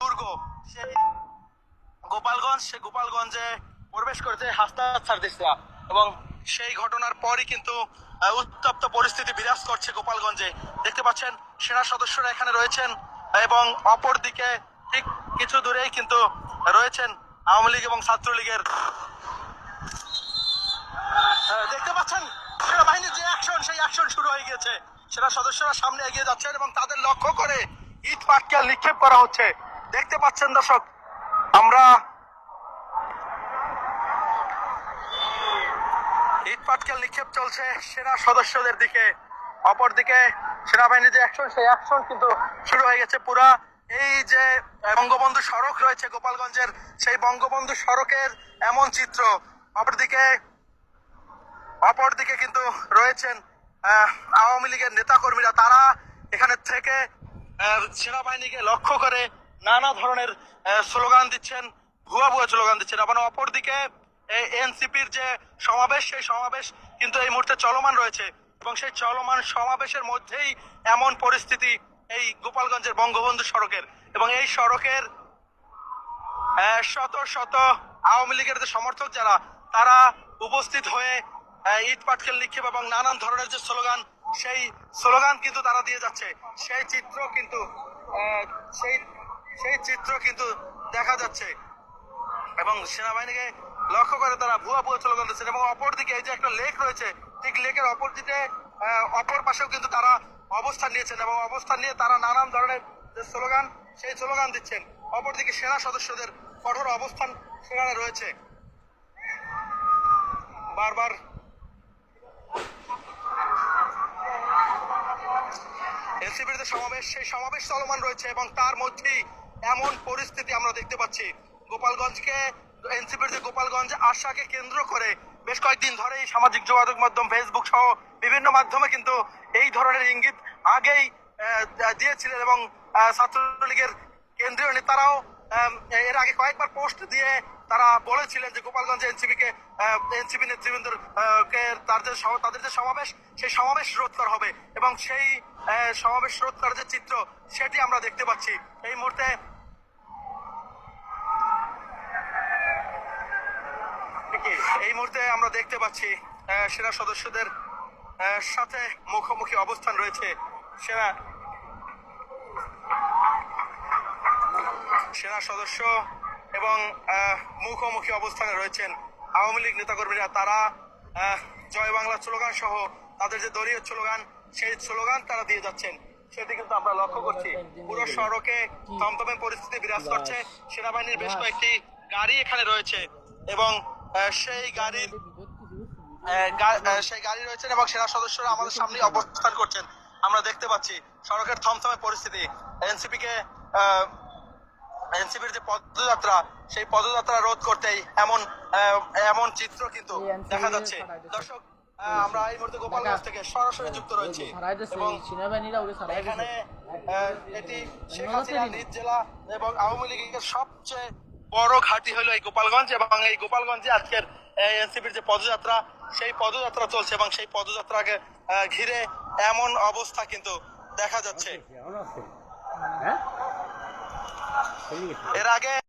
দুর্গ, সেই গোপালগঞ্জ সে গোপালগঞ্জে প্রবেশ করেছে, হাস্তা সার্দিসরা এবং সেই ঘটনার পরই কিন্তু উত্তপ্ত পরিস্থিতি বিরাজ করছে গোপালগঞ্জে। দেখতে পাচ্ছেন, সেনা সদস্যরা এখানে রয়েছেন এবং অপর দিকে ঠিক কিছু দূরেই কিন্তু রয়েছেন আওয়ামী লীগ এবং ছাত্রলীগের। দেখতে পাচ্ছেন, সেনাবাহিনীর যে অ্যাকশন সেই অ্যাকশন শুরু হয়ে গিয়েছে। সেনা সদস্যরা সামনে এগিয়ে যাচ্ছেন এবং তাদের লক্ষ্য করে ইট পাটকেল নিক্ষেপ করা হচ্ছে। দেখতে পাচ্ছেন দর্শক, আমরা ইট পাটকেল নিক্ষেপ চলছে সেনা সদস্যদের দিকে। অপরদিকে সেনাবাহিনীর যে অ্যাকশন সেই অ্যাকশন কিন্তু শুরু হয়ে গেছে পুরা। এই যে বঙ্গবন্ধু সড়ক রয়েছে গোপালগঞ্জের, সেই বঙ্গবন্ধু সড়কের এমন চিত্র। অপরদিকে অপরদিকে কিন্তু রয়েছেন আওয়ামী লীগের নেতাকর্মীরা। তারা এখানে থেকে সেনাবাহিনীকে লক্ষ্য করে নানা ধরনের স্লোগান দিচ্ছেন, ভুয়া ভুয়া স্লোগান দিচ্ছেন। আবার অপরদিকে এনসিপির যে সমাবেশ, সেই সমাবেশ কিন্তু এই মুহূর্তে চলমান রয়েছে। এবং সেই চলমান সমাবেশের মধ্যেই এমন পরিস্থিতি এই গোপালগঞ্জের বঙ্গবন্ধু সড়কের। এবং এই সড়কের শত শত আওয়ামী লীগের যে সমর্থক যারা, তারা উপস্থিত হয়ে ইট, পাটকেল নিক্ষেপ এবং নানান ধরনের যে স্লোগান, সেই স্লোগান কিন্তু তারা দিয়ে যাচ্ছে। সেই চিত্র কিন্তু সেই সেই চিত্র কিন্তু দেখা যাচ্ছে। এবং সেনাবাহিনীকে লক্ষ্য করে তারা ভুয়া ভুয়া স্লোগান দিচ্ছেন এবং অপরদিকে এই যে একটা লেক রয়েছে, ঠিক লেকের অপর দিকে অপর পাশেও কিন্তু তারা অবস্থান নিয়েছেন এবং অবস্থান নিয়ে তারা নানান ধরনের যে স্লোগান, সেই স্লোগান দিচ্ছেন। অপরদিকে সেনা সদস্যদের কঠোর অবস্থান সেখানে রয়েছে। বারবার এনসিপির সমাবেশ, সেই সমাবেশ চলমান রয়েছে এবং তার মধ্যেই এমন পরিস্থিতি আমরা দেখতে পাচ্ছি। গোপালগঞ্জকে, এনসিপির যে গোপালগঞ্জ, আশাকে কেন্দ্র করে বেশ কয়েকদিন ধরেই সামাজিক যোগাযোগ মাধ্যম ফেসবুক সহ বিভিন্ন মাধ্যমে কিন্তু এই ধরনের ইঙ্গিত আগেই দিয়েছিলেন এবং ছাত্রলীগের কেন্দ্রীয় নেতারাও এর আগে কয়েকবার পোস্ট দিয়ে তারা বলেছিলেন যে গোপালগঞ্জ এনসিপি কে এনসিপি নেতৃবৃন্দের যে তাদের যে সমাবেশ, সেই সমাবেশ রোধ করা হবে এবং সেই সমাবেশ রোধ করার যে চিত্র, সেটি আমরা দেখতে পাচ্ছি। এই মুহূর্তে এই মুহূর্তে আমরা দেখতে পাচ্ছি সেনা সদস্যদের সাথে মুখোমুখি অবস্থান রয়েছে সেনা। সেনা সদস্য এবং মুখোমুখি অবস্থানে রয়েছেন আওয়ামী লীগ নেতাকর্মীরা। তারা জয় বাংলা স্লোগান সহ তাদের যে দলীয় স্লোগান, সেই স্লোগান তারা দিয়ে যাচ্ছেন। সেটি কিন্তু আমরা লক্ষ্য করছি। পুরো সড়কে থমথমে পরিস্থিতি বিরাজ করছে। সেনাবাহিনীর বেশ কয়েকটি গাড়ি এখানে রয়েছে এবং সেই গাড়ির সেই গাড়ি রয়েছেন এবং সেনা সদস্যরা আমাদের সামনে অবস্থান করছেন। আমরা দেখতে পাচ্ছি সড়কের থমথমে পরিস্থিতি। এনসিপি কে এনসিপির যে পদযাত্রা সেই পদযাত্রা রোধ করতেই এমন এমন চিত্র কিন্তু দেখা যাচ্ছে। দর্শক আমরা এই মুহূর্তে গোপালগঞ্জ থেকে সরাসরি যুক্ত রয়েছি এবং এখানে এটি শেখ হাসিনা নিজ জেলা এবং আওয়ামী লীগের সবচেয়ে বড় ঘাঁটি হলো এই গোপালগঞ্জ এবং এই গোপালগঞ্জে আজকের এনসিপির যে পদযাত্রা সেই পদযাত্রা চলছে এবং সেই পদযাত্রাকে ঘিরে এমন অবস্থা কিন্তু দেখা যাচ্ছে। হ্যাঁ? এর আগে